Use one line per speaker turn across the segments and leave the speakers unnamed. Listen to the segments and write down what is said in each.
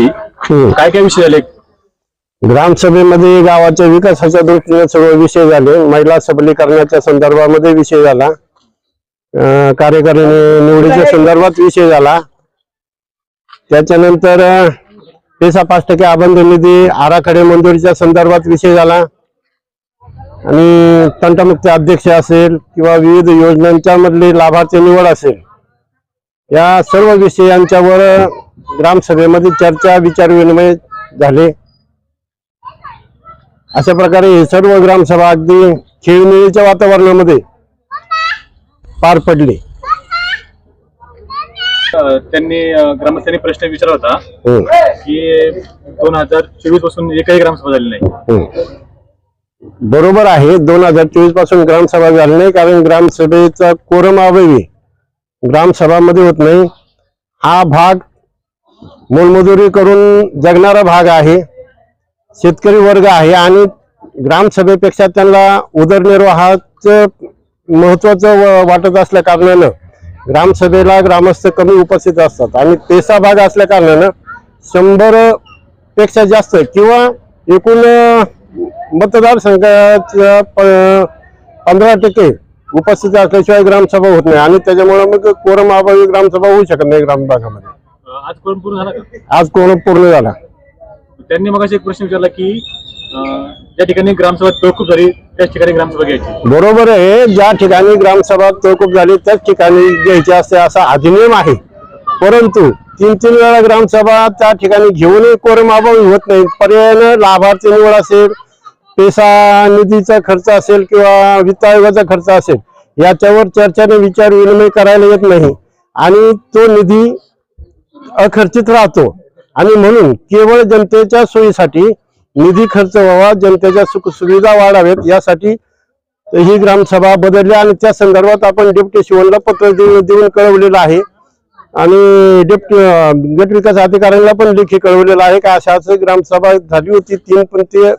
हम्म.
काय काय विषय झाले
ग्रामसभेमध्ये गावाच्या विकासाच्या दृष्टीने सगळे विषय झाले. महिला सबलीकरणाच्या संदर्भामध्ये विषय झाला. अं, कार्यकारिणी निवडीच्या संदर्भात विषय झाला. त्याच्यानंतर पेसा पाच टक्के अबंध निधी आराखडे मंजुरीच्या संदर्भात विषय झाला. आणि तंटमुक्त अध्यक्ष असेल किंवा विविध योजनांच्या मधली लाभार्थी निवड असेल. या सर्व विषयांच्यावर ग्रामसभेमध्ये चर्चा विचारविनिमय झाले. अशा प्रकारे हे सर्व ग्रामसभा अगदी खेळमेळीच्या वातावरणामध्ये पार पडली.
त्यांनी ग्रामस्थांनी प्रश्न विचारला होता
हम्म,
की दोन हजार चोवीसपासून एकही ग्रामसभा झाली नाही.
हम्म. बरोबर आहे दोन हजार चोवीसपासून ग्रामसभा झाली नाही कारण ग्रामसभेचा कोरम अभावी ग्रामसभामध्ये होत नाही. हा भाग मोलमजुरी करून जगणारा भाग आहे शेतकरी वर्ग आहे आणि ग्रामसभेपेक्षा त्यांना उदरनिर्वाहाचं महत्वाचं व- वाटत असल्या कारणानं ग्रामसभेला ग्रामस्थ कमी उपस्थित असतात आणि पेसा भाग असल्या कारणानं शंभरपेक्षा जास्त किंवा एकूण मतदारसंघाच्या प- पंधरा टक्के उपस्थित असल्याशिवाय ग्रामसभा होत नाही आणि त्याच्यामुळे मग कोरम अभावी ग्रामसभा होऊ शकत नाही
ग्रामभागामध्ये. आज कोण पूर्ण झाला का?
आज कोरम पूर्ण झाला.
त्यांनी मग एक प्रश्न विचारला की ज्या ठिकाणी ग्रामसभा तहकूब झाली त्याच ठिकाणी ग्रामसभा घ्यायची.
बरोबर आहे ज्या ठिकाणी ग्रामसभा तहकूब झाली त्याच ठिकाणी घ्यायची असते असा अधिनियम आहे. परंतु तीन तीन वेळा ग्रामसभा त्या ठिकाणी घेऊनही कोरम अभावी होत नाही. पर्यायानं लाभार्थी निवड असेल पेसा निधीचा खर्च असेल किंवा वित्त आयोगाचा खर्च असेल याच्यावर चर्चाने विचार विनिमय करायला येत नाही. आणि तो निधी अखर्चित राहतो. आणि म्हणून केवळ जनतेच्या सोयीसाठी निधी खर्च व्हावा जनतेच्या सुख सुविधा वाढावेत यासाठी ही ग्रामसभा बदलली आणि त्या संदर्भात आपण डिप्टी शिवनला पत्र देऊन कळवलेलं आहे. आणि डेप्टी गटविकास विकास अधिकाऱ्यांना पण लेखी कळवलेलं आहे का अशाच ग्रामसभा झाली होती तीन पण ते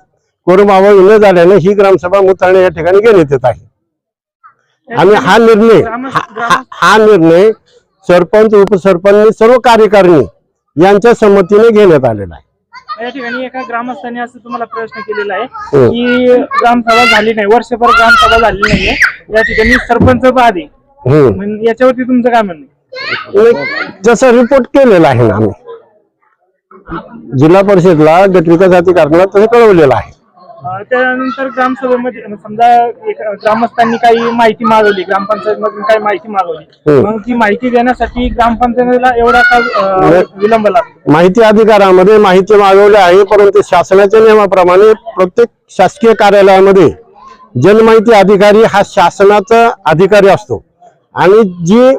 कोरम न झाल्याने ही ग्रामसभा मुताणे या ठिकाणी घेण्यात येत आहे. आणि हा निर्णय हा निर्णय सरपंच उपसरपंच सर्व कार्यकारिणी यांच्या संमतीने घेण्यात आलेला आहे
या ठिकाणी एका ग्रामस्थांनी असं तुम्हाला प्रश्न केलेला आहे
हो.
की ग्रामसभा झाली नाही वर्षभर ग्रामसभा झाली नाहीये या ठिकाणी सरपंच बाद आहे. मग याच्यावरती तुमचं काय म्हणणं आहे?
जसं रिपोर्ट केलेला आहे ना आम्ही जिल्हा परिषदला गट विकास अधिकाऱ्यांना तसं कळवलेलं आहे
त्यानंतर ग्रामसभेमध्ये समजा एक ग्रामस्थांनी काही माहिती मागवली ग्रामपंचायत मधून काही माहिती मागवली
हम्म.
मग ती माहिती देण्यासाठी ग्रामपंचायतीला एवढा का अं, विलंब लागतो
माहिती अधिकारामध्ये माहिती मागवली आहे परंतु शासनाच्या नियमाप्रमाणे प्रत्येक शासकीय कार्यालयामध्ये जनमाहिती अधिकारी हा शासनाचा अधिकारी असतो आणि जी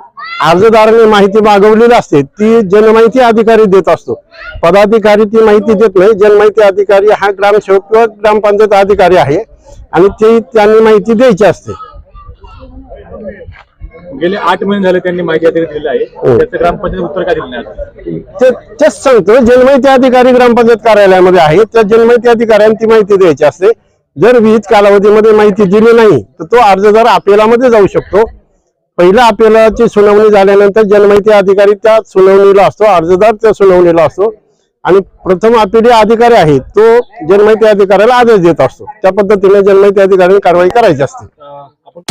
अर्जदाराने माहिती मागवलेली असते ती जनमाहिती अधिकारी देत असतो. पदाधिकारी ती माहिती देत नाही जनमाहिती अधिकारी हा ग्रामसेवक किंवा ग्रामपंचायत अधिकारी आहे आणि ते त्यांनी माहिती द्यायची असते.
गेले आठ महिने झाले त्यांनी माहिती दिलेली आहे. त्याचं ग्रामपंचायत उत्तर का दिलं नाही अजून?
ते तेच सांगतो जनमाहिती अधिकारी ग्रामपंचायत कार्यालयामध्ये आहे त्या जनमाहिती अधिकाऱ्यांनी ती माहिती द्यायची असते. जर विहित कालावधीमध्ये माहिती दिली नाही तर तो अर्जदार अपेलामध्ये जाऊ शकतो. पहिलं अपिलाची सुनावणी झाल्यानंतर जनमाहिती अधिकारी त्या सुनावणीला असतो अर्जदार त्या सुनावणीला असतो. आणि प्रथम अपिली अधिकारी आहे तो जनमाहिती अधिकाऱ्याला आदेश देत असतो. त्या पद्धतीने जनमाहिती अधिकाऱ्याने कारवाई करायची असते.
आपण